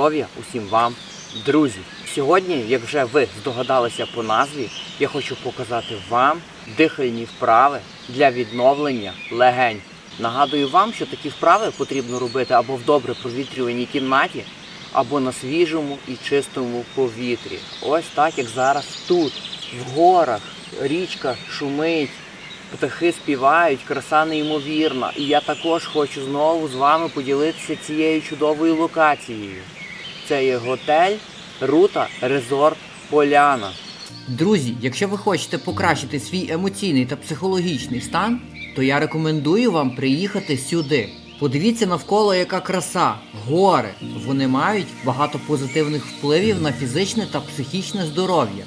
здоров'я усім вам, друзі! Сьогодні, як вже ви здогадалися по назві, я хочу показати вам дихальні вправи для відновлення легень. Нагадую вам, що такі вправи потрібно робити або в добре провітрюваній кімнаті, або на свіжому і чистому повітрі. Ось так, як зараз тут, в горах, річка шумить, птахи співають, краса неймовірна. І я також хочу знову з вами поділитися цією чудовою локацією. Це є готель Рута Резорт Поляна. Друзі, якщо ви хочете покращити свій емоційний та психологічний стан, то я рекомендую вам приїхати сюди. Подивіться навколо, яка краса, гори. Вони мають багато позитивних впливів на фізичне та психічне здоров'я,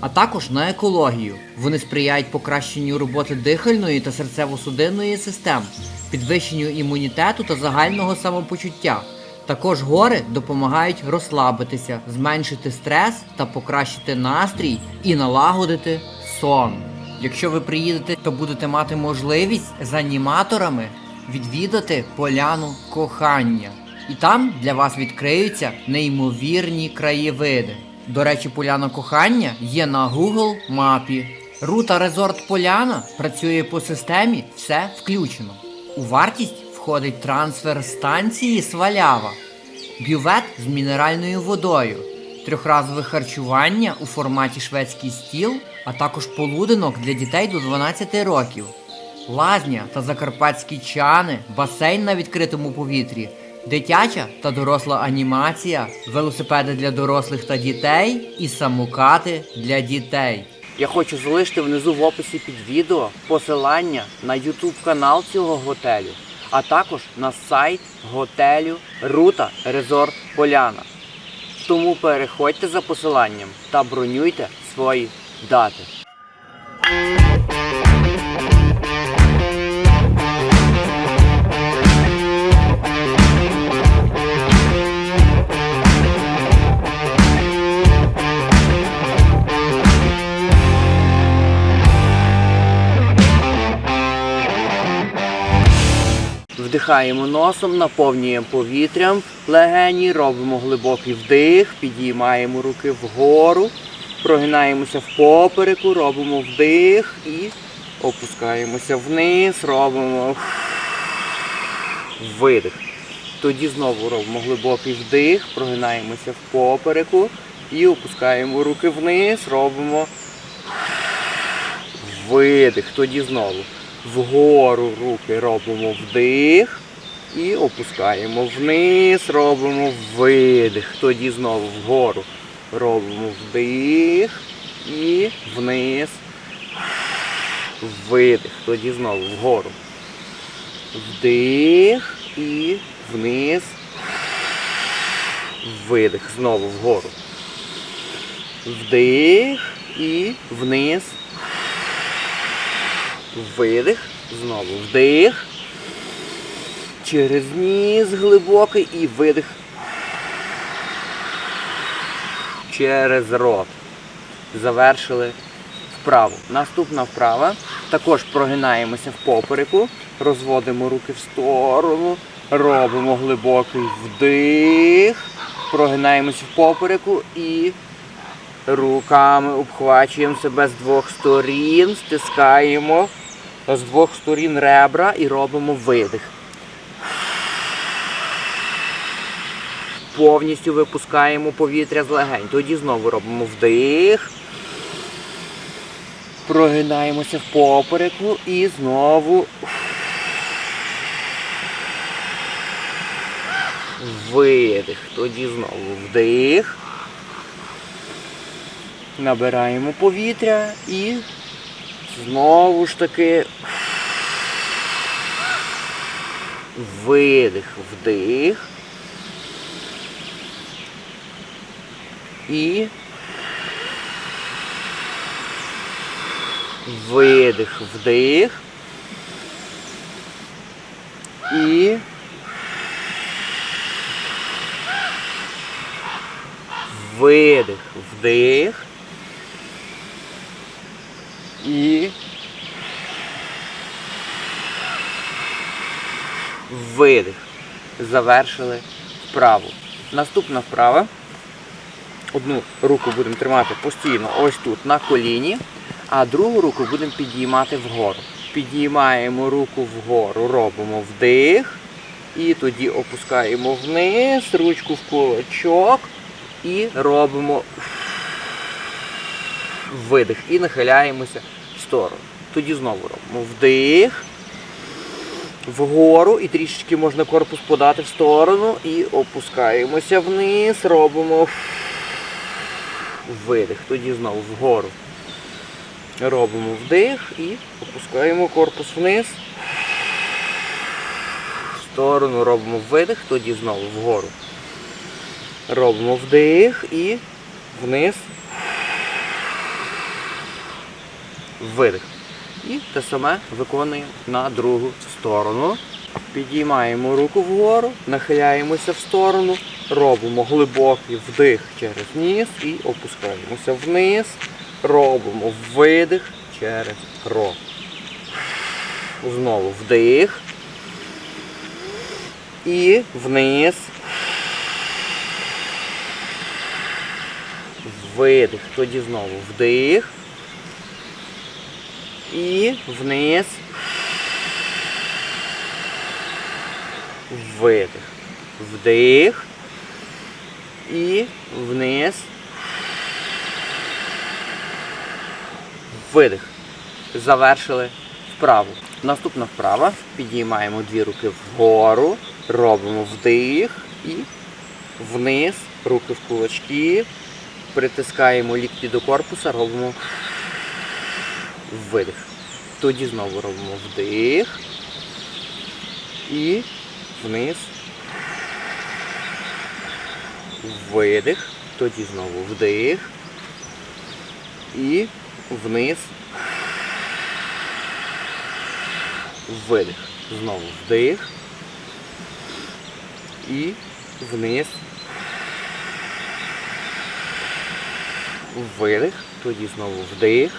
а також на екологію. Вони сприяють покращенню роботи дихальної та серцево-судинної систем, підвищенню імунітету та загального самопочуття. Також гори допомагають розслабитися, зменшити стрес та покращити настрій і налагодити сон. Якщо ви приїдете, то будете мати можливість з аніматорами відвідати поляну кохання. І там для вас відкриються неймовірні краєвиди. До речі, поляна кохання є на Google мапі. Рута Резорт Поляна працює по системі все включено. У вартість входить трансфер станції Свалява, бювет з мінеральною водою, трьохразове харчування у форматі шведський стіл, а також полуденок для дітей до 12 років, лазня та закарпатські чани, басейн на відкритому повітрі, дитяча та доросла анімація, велосипеди для дорослих та дітей і самокати для дітей. Я хочу залишити внизу в описі під відео посилання на YouTube канал цього готелю, а також на сайт готелю Рута Резорт Поляна. Тому переходьте за посиланням та бронюйте свої дати. Вдихаємо носом, наповнюємо повітрям легені, робимо глибокий вдих, підіймаємо руки вгору, прогинаємося в попереку, робимо вдих і опускаємося вниз, робимо видих. Тоді знову робимо глибокий вдих, прогинаємося в попереку і опускаємо руки вниз, робимо видих. Тоді знову вгору руки робимо вдих і опускаємо вниз, робимо видих. Тоді знову вгору робимо вдих і вниз. Видих. Тоді знову вгору. Вдих і вниз. Видих. Знову вгору. Вдих і вниз. Видих. Знову вдих. Через ніс глибокий і видих. Через рот. Завершили вправу. Наступна вправа. Також прогинаємося в попереку, розводимо руки в сторону, робимо глибокий вдих, прогинаємося в попереку і руками обхвачуємо себе з двох сторін, стискаємо з двох сторін ребра і робимо видих. Повністю випускаємо повітря з легень. Тоді знову робимо вдих. Прогинаємося в попереку і знову видих. Тоді знову вдих. Набираємо повітря і знову ж таки видих, вдих. І видих, вдих. І видих, вдих. І видих. Завершили вправу. Наступна вправа. Одну руку будемо тримати постійно ось тут на коліні, а другу руку будемо підіймати вгору. Підіймаємо руку вгору, робимо вдих. І тоді опускаємо вниз, ручку в кулачок і робимо видих. І нахиляємося в сторону. Тоді знову робимо вдих. Вгору і трішечки можна корпус подати в сторону і опускаємося вниз, робимо видих. Тоді знову вгору. Робимо вдих і опускаємо корпус вниз. В сторону робимо видих, тоді знову вгору. Робимо вдих і вниз. Видих. І те саме виконуємо на другу сторону. Підіймаємо руку вгору, нахиляємося в сторону, робимо глибокий вдих через ніс і опускаємося вниз. Робимо видих через рот. Знову вдих. І вниз. Видих. Тоді знову вдих. І вниз. Видих. Вдих. І вниз. Видих. Завершили вправу. Наступна вправа. Підіймаємо дві руки вгору. Робимо вдих і вниз. Руки в кулачки. Притискаємо лікті до корпуса, робимо видих. Тоді знову робимо вдих. І вниз. Видих. Тоді знову вдих. І вниз. Видих. Знову вдих. І вниз. Видих. Тоді знову вдих.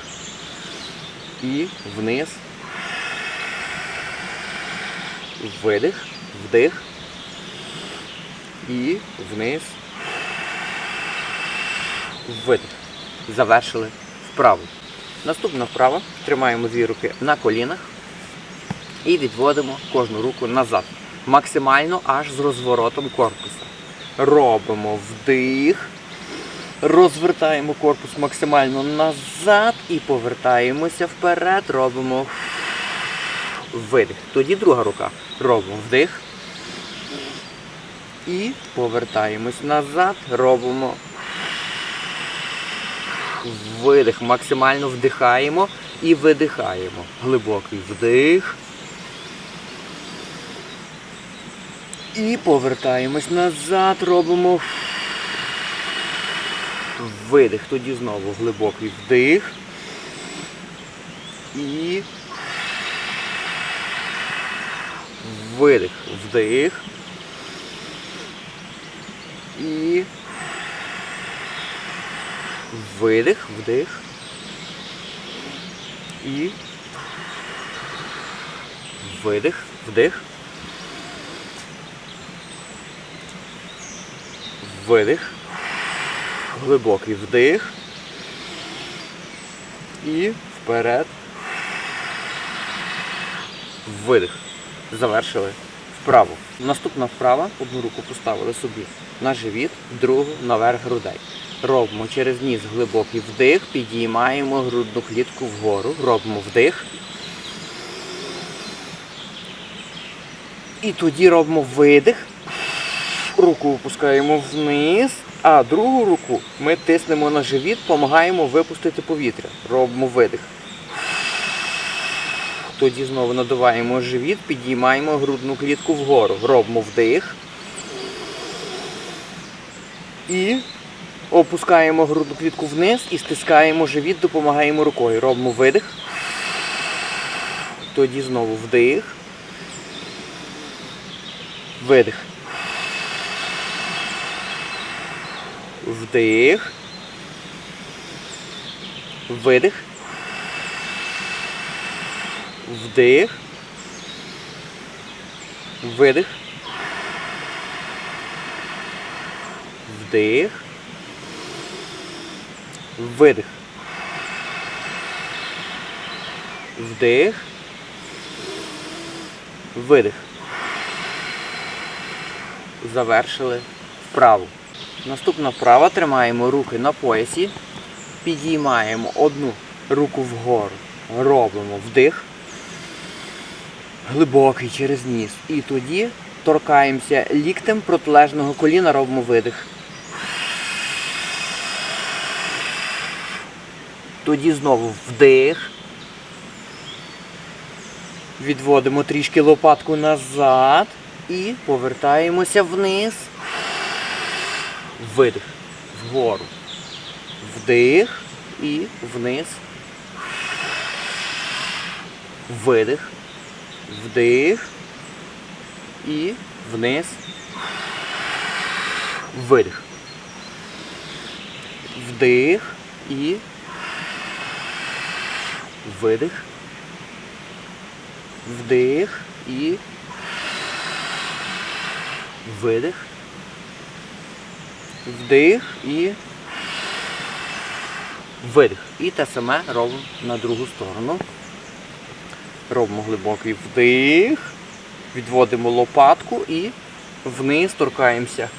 І вниз. Видих. Вдих. І вниз. Видих. Завершили вправу. Наступна вправа. Тримаємо дві руки на колінах і відводимо кожну руку назад. Максимально аж з розворотом корпуса. Робимо вдих. Розвертаємо корпус максимально назад і повертаємося вперед. Робимо видих. Тоді друга рука. Робимо вдих. І повертаємось назад. Робимо видих. Максимально вдихаємо і видихаємо. Глибокий вдих. І повертаємось назад. Робимо видих. Тоді знову глибокий вдих. І видих. Вдих. І видих, вдих. І видих, вдих. Видих. Глибокий вдих. І вперед. Видих. Завершили вправу. Наступна вправа. Одну руку поставили собі на живіт, другу наверх грудей. Робимо через ніс глибокий вдих, підіймаємо грудну клітку вгору, робимо вдих. І тоді робимо видих. Руку опускаємо вниз, а другу руку ми тиснемо на живіт, допомагаємо випустити повітря. Робимо видих. Тоді знову надуваємо живіт, підіймаємо грудну клітку вгору. Робимо вдих. І опускаємо грудну клітку вниз і стискаємо живіт, допомагаємо рукою. Робимо видих. Тоді знову вдих. Видих. Вдих. Видих. Вдих. Видих. Вдих. Видих. Вдих. Видих. Завершили вправу. Наступна вправа тримаємо руки на поясі, підіймаємо одну руку вгору, робимо вдих, глибокий через ніс. І тоді торкаємося ліктем протилежного коліна, робимо видих. Тоді знову вдих. Відводимо трішки лопатку назад і повертаємося вниз. Видих. Вгору. Вдих і вниз. Видих. Вдих. І вниз. Видих. Вдих і видих. Вдих і видих. Вдих і видих. І те саме робимо на другу сторону. Робимо глибокий вдих. Відводимо лопатку і вниз торкаємося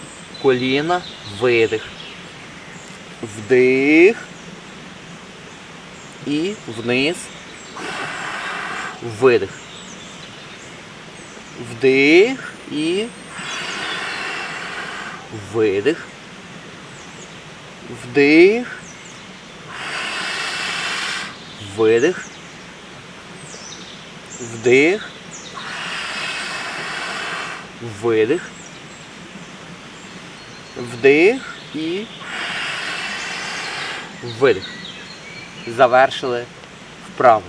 коліна, видих. Вдих. І вниз. Видих. Вдих і видих. Вдих. Видих. Вдих. Видих. Вдих і видих. Завершили вправу.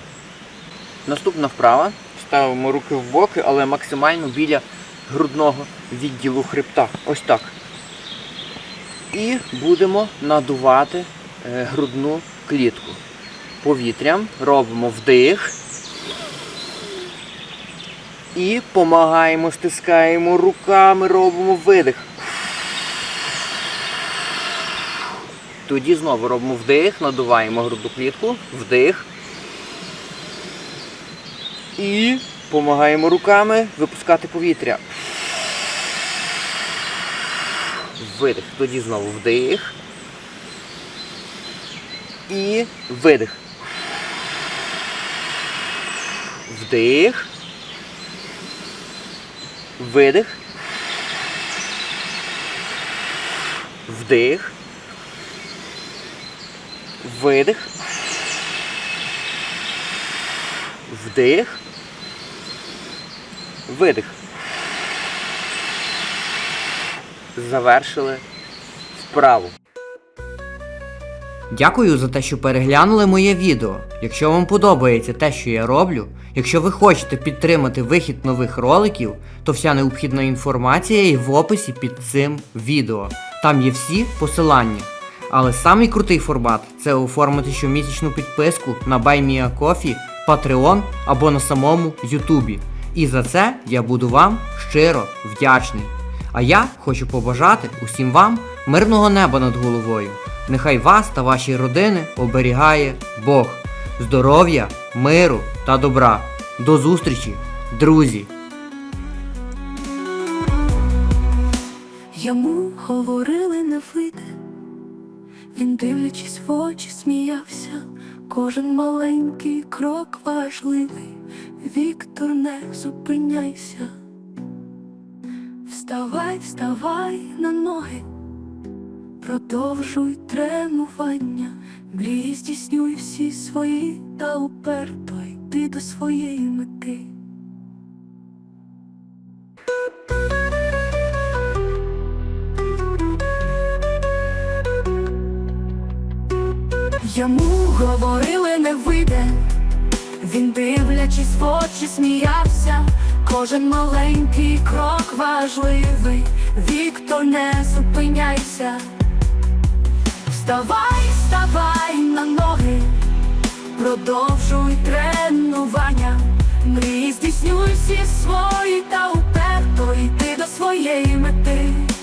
Наступна вправа. Ставимо руки в боки, але максимально біля грудного відділу хребта. Ось так. І будемо надувати е, грудну клітку. Повітрям робимо вдих. І помагаємо, стискаємо руками, робимо видих. Тоді знову робимо вдих, надуваємо грудну клітку, вдих. І помагаємо руками випускати повітря. Видих. Тоді знову вдих. І видих. Вдих. Видих. Вдих. Видих. Вдих. Видих. Завершили вправу. Дякую за те, що переглянули моє відео. Якщо вам подобається те, що я роблю, якщо ви хочете підтримати вихід нових роликів, то вся необхідна інформація є в описі під цим відео. Там є всі посилання. Але самий крутий формат це оформити щомісячну підписку на BuyMeACoffee, Patreon або на самому Ютубі. І за це я буду вам щиро вдячний. А я хочу побажати усім вам мирного неба над головою. Нехай вас та ваші родини оберігає Бог, здоров'я, миру та добра. До зустрічі, друзі! Йому говорили не вийде, він, дивлячись в очі, сміявся. Кожен маленький крок важливий. Віктор, не зупиняйся. Вставай, вставай на ноги, продовжуй тренування, мрії здійснюй всі свої та уперто йди до своєї мети. Йому говорили, не вийде, він дивлячись в очі, сміявся, кожен маленький крок важливий, Віктор, не зупиняйся, вставай, ставай на ноги, продовжуй тренування, мрій здійснюй всі свої та уперто йти до своєї мети.